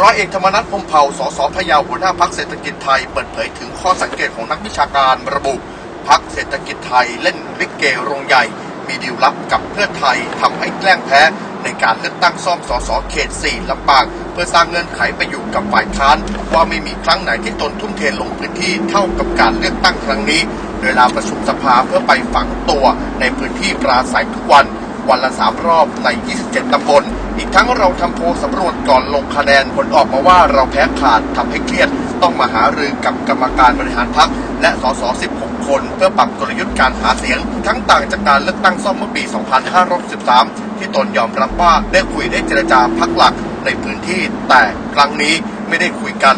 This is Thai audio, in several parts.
ร้อยเอกธรรมนัฐพมเผ่า สสพยาหัวหน้าพักเศรษฐกิจไทย เปิดเผยถึงข้อสังเกตของนักวิชาการระบุพักเศรษฐกิจไทยเล่นลิเกโรงใหญ่ มีดีลลับกับเพื่อไทยทำให้แกล้งแพ้ในการเลือกตั้งซ่อมสสเขต 4 ลำปางเพื่อสร้างเงื่อนไขไปอยู่กับฝ่ายค้านว่าไม่มีครั้งไหนที่ตนทุ่มเทลงพื้นที่เท่ากับการเลือกตั้งครั้งนี้ โดยลาประชุมสภาเพื่อไปฝังตัวในพื้นที่ปราศัยทุกวัน วันละสามรอบใน 27 ตำบล อีกทั้งเราทำโพลสำรวจก่อนลงคะแนนผลออกมาว่าเราแพ้ขาดทำให้เครียด ต้องมาหารือกับกรรมการบริหารพักและสส 16 คน เพื่อปรับกลยุทธ์การหาเสียง ทั้งต่างจากการเลือกตั้งซ่อมเมื่อปี 2513 ที่ตนยอมรับว่าได้คุยได้เจรจาพักหลักในพื้นที่ แต่ครั้งนี้ไม่ได้คุยกัน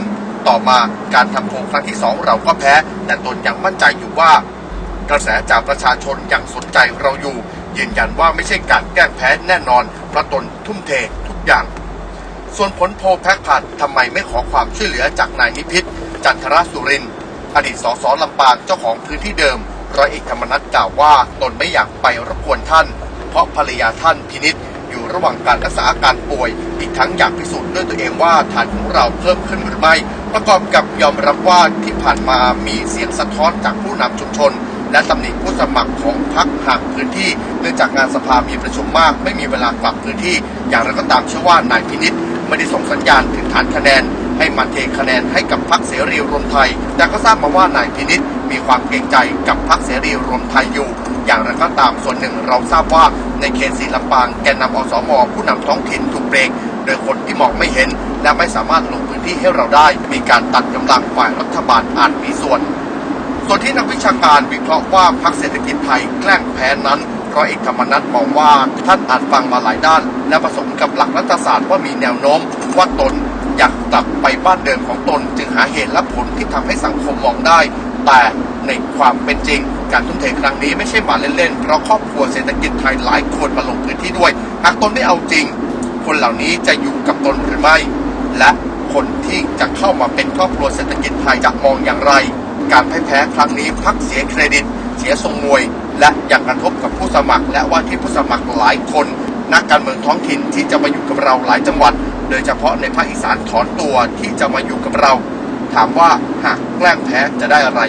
ต่อมาการทำโพลครั้งที่ 2 เราก็แพ้ แต่ตนยังมั่นใจอยู่ว่า กระแสจากประชาชนยังสนใจเราอยู่ ยืนยันว่าไม่ใช่การแกล้งแพ้แน่นอนเพราะตนทุ่มเททุกอย่าง ส่วนผลโพลแพ้ขาดทำไมไม่ขอความช่วยเหลือจากนายนิพิษจันทรสุรินทร์อดีตสสลำปางเจ้าของพื้นที่เดิมร้อยเอกธรรมนัฐกล่าวว่าตนไม่อยากไปรบกวนท่าน เพราะภรรยาท่านพินิษอยู่ระหว่างการรักษาอาการป่วย อีกทั้งอยากพิสูจน์ด้วยตัวเองว่าฐานของเราเพิ่มขึ้นหรือไม่ ประกอบกับยอมรับว่าที่ผ่านมามีเสียงสะท้อนจากผู้นำชุมชน และตำหนิผู้สมัครของพรรคห่างพื้นที่เนื่องจากงานสภามีประชุมมาก ไม่มีเวลากลับพื้นที่ อย่างไรก็ตามเชื่อว่านายพินิษไม่ได้ส่งสัญญาณถึงฐานคะแนน ให้มาเทคะแนนให้กับพรรคเสรีรวมไทย แต่ก็ทราบมาว่านายพินิษมีความเกรงใจกับพรรคเสรีรวมไทยอยู่ อย่างไรก็ตามส่วนหนึ่งเราทราบว่าในเขตสีลำปางแกนนำอสมผู้นำท้องถิ่นถูกเบรกโดยคนที่มองไม่เห็น และไม่สามารถลงพื้นที่ให้เราได้ มีการตัดกำลังฝ่ายรัฐบาลอาจมีส่วน ส่วนที่นักวิชาการวิเคราะห์ว่าพรรคเศรษฐกิจไทยแกล้งแพ้นั้นร้อยเอกธรรมนัฐมองว่าท่านอาจฟังมาหลายด้าน และผสมกับหลักรัฐศาสตร์ว่ามีแนวโน้ม ว่าตนอยากกลับไปบ้านเดิมของตน จึงหาเหตุและผลที่ทำให้สังคมมองได้ แต่ในความเป็นจริง การทุ่มเทครั้งนี้ไม่ใช่มาเล่นๆ เพราะครอบครัวเศรษฐกิจไทยหลายคนมาลงพื้นที่ด้วย หากตนไม่เอาจริง คนเหล่านี้จะอยู่กับตนหรือไม่ และคนที่จะเข้ามาเป็นครอบครัวเศรษฐกิจไทยจะมองอย่างไร การพ่ายแพ้ครั้งนี้พักเสียเครดิต เสียทรงมวย และยังกระทบกับผู้สมัคร และว่าที่ผู้สมัครหลายคน นักการเมืองท้องถิ่นที่จะมาอยู่กับเราหลายจังหวัด โดยเฉพาะในภาคอีสานถอนตัวที่จะมาอยู่กับเรา ถามว่าหากแกล้งแพ้จะได้อะไร